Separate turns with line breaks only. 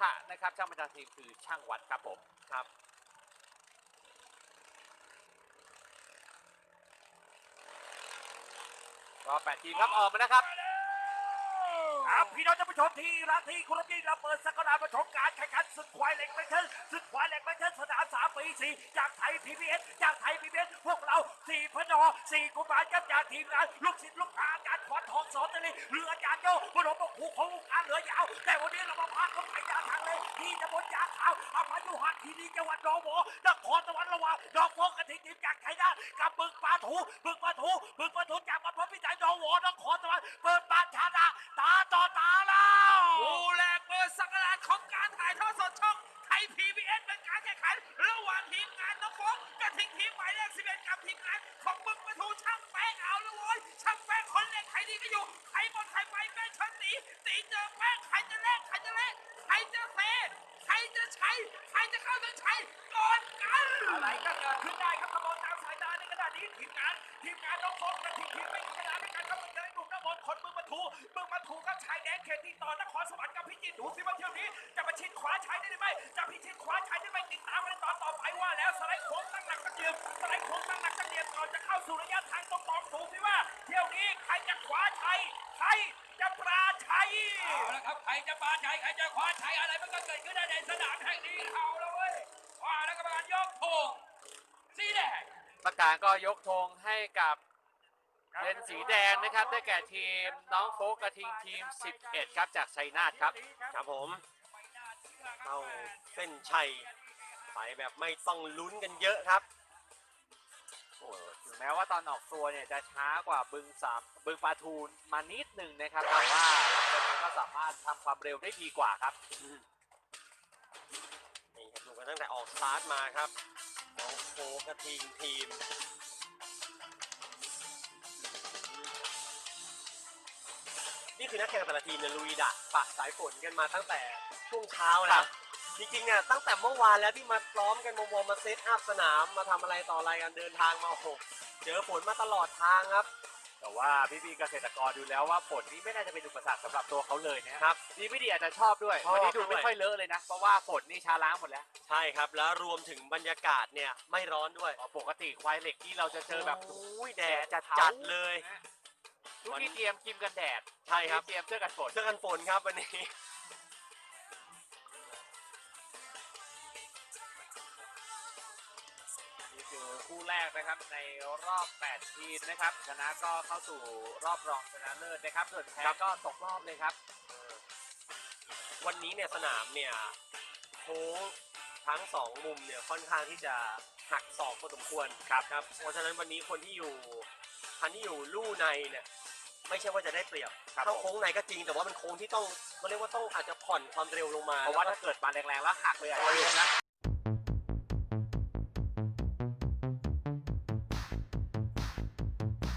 ทะนะครับช่างประจำทีมคือช่างวัดครับผม
ครับ
ก็แปดทีมครับออกมานะครับ
ครับพี่น้องท่านผู้ชมที่รักที่เคารพยิ่เราเปิดสักการะประชมการแข่งขันศึกควายเหล็กแบทเทิลศึกควายเหล็กแบทเทิลสนามสามปีสี่จากไทยพีพีเอสจากไทยพีพีเอสพวกเราสี่พนอสี่กุมารกับจากทีมงานลูกศิษย์ลูกหาอาจารย์ขวัญทองสอนตะลีเรืออาจารย์โยพนมบอกขู่ของการเรือยาว แต่วันนี้เรามาพาเขาไปยาทางเลยที่ตำบลยาขาวอำเภอยุหันที่นี่จังหวัดหนองบัวนครสวรรค์ระหว่างดอกฟงกระถิ่นทีมจากไทยนาทกับบึงปลาถูบึงปลาถูบึงปลาถูจากบรรพตพิจัยหนองบัวนครสวรรค์เปิด
รจะเข้าเส้นชัยก่อนกัน
อะไรก็เกิดขึ้นได้ครับกระบอกตามสายตาในขณะนี้ทีมงานทีมงานน้องฟงกับทีมทีมไม่มีเวลาในการครับเจอหนุ่มน้ำมนต์คนเมืองปทุมเมืองปทุมกับชายแดนเขตที่ต่อนครสวรรค์กับพิจิตรดูสิว่าเที่ยวนี้จะมาชิดขวาชายได้หรือไม่จะพิชิตขวาชายได้ไหมติดตามกันในตอนต่อไปว่าแล้วสไลด์โค้งตั้งหลักตั้งเดียมสไลด์โค้งตั้งหลักตั้งเดียมก่อนจะเข้าสู่ระยะทางต้องมองสูงสิว่า เที่ยวนี้ใครจะขวาชัยใครจะปราชัย
เอาละครับ ใครจะปาชัย ใครจะคว้าชัยอะไรมันก็เกิดขึ้นได้ในสนามแห่งนี้ ง
ประกาศก็ยกธงให้กับเป็นสีแดงนะครับได้แก่ทีมน้องโฟกกระทิงทีม 11 ครับจากชัยนาทครับ
ครับผมเข้าเส้นชัยไปแบบไม่ต้องลุ้นกันเยอะครับ
โอ้ถึงแม้ว่าตอนออกตัวเนี่ยจะช้ากว่าบึงสามบึงปลาทูนมานิดหนึ่งนะครับแต่ว่าหลังจากนั้นก็สามารถทำความเร็วได้ดีกว่าครับ
นี่ครับดูกันตั้งแต่ออกสตาร์ทมาครับน้องโฟกระ ทิงทีมนี่คือนักแข่งแต่ละทีมเนี่ยลุยดะปะสายฝนกันมาตั้งแต่ช่วงเช้า
ครั
แล้ว
บ
จริงๆเนี่ยตั้งแต่เมื่อวานแล้วที่มาซ้อมกันมาวอร์มมาเซตอัพสนามมาทำอะไรต่ออะไรกันเดินทางมาโอ้โหเจอฝนมาตลอดทางครับ
แต่ว่าพี่ๆเกษตรกรดูแล้วว่าผลนี้ไม่น่าจะเป็นอุปสรรคสำหรับตัวเขาเลยนะครับ ดีไม่ดีอาจจะชอบด้วย
ชอบ
วันนี้ดู
ด้วย
ไม่ค่อยเลอะเลยนะ เพราะว่าฝนนี่ชาล้างหมดแล้ว
ใช่ครับ แล้วรวมถึงบรรยากาศเนี่ยไม่ร้อนด้วย
อ๋อปกติควายเหล็กที่เราจะเจอแบบ
โอ้ยแดด
จัด
จัดเลย
นะทุกที่เตรียมครีมกันแดด
ใช่ครับ
เตรียมเสื้อกันฝน
เสื้อกันฝนครับวันนี้
นี่คือคู่แรกนะครับในรอบ 8 ทีมนะครับ ชนะก็เข้าสู่รอบรองชนะเลิศนะครับ ส่วนแพ้ก็ตกรอบเลยครับ
วันนี้เนี่ยสนามเนี่ยโค้งทั้งสองมุมเนี่ยค่อนข้างที่จะหักศอกพอสมควรครับครับ เพราะฉะนั้นวันนี้คนที่อยู่คันที่อยู่ลู่ในเนี่ยไม่ใช่ว่าจะได้เปรียบ
ครับ
เข้าโค้งในก็จริงแต่ว่าเป็นโค้งที่ต้องเขาเรียกว่าต้องอาจจะผ่อนความเร็วลงมา
เพราะว่าถ้าเกิดมาแรงๆแล้วหักเลยอาจจะเจ็บนะ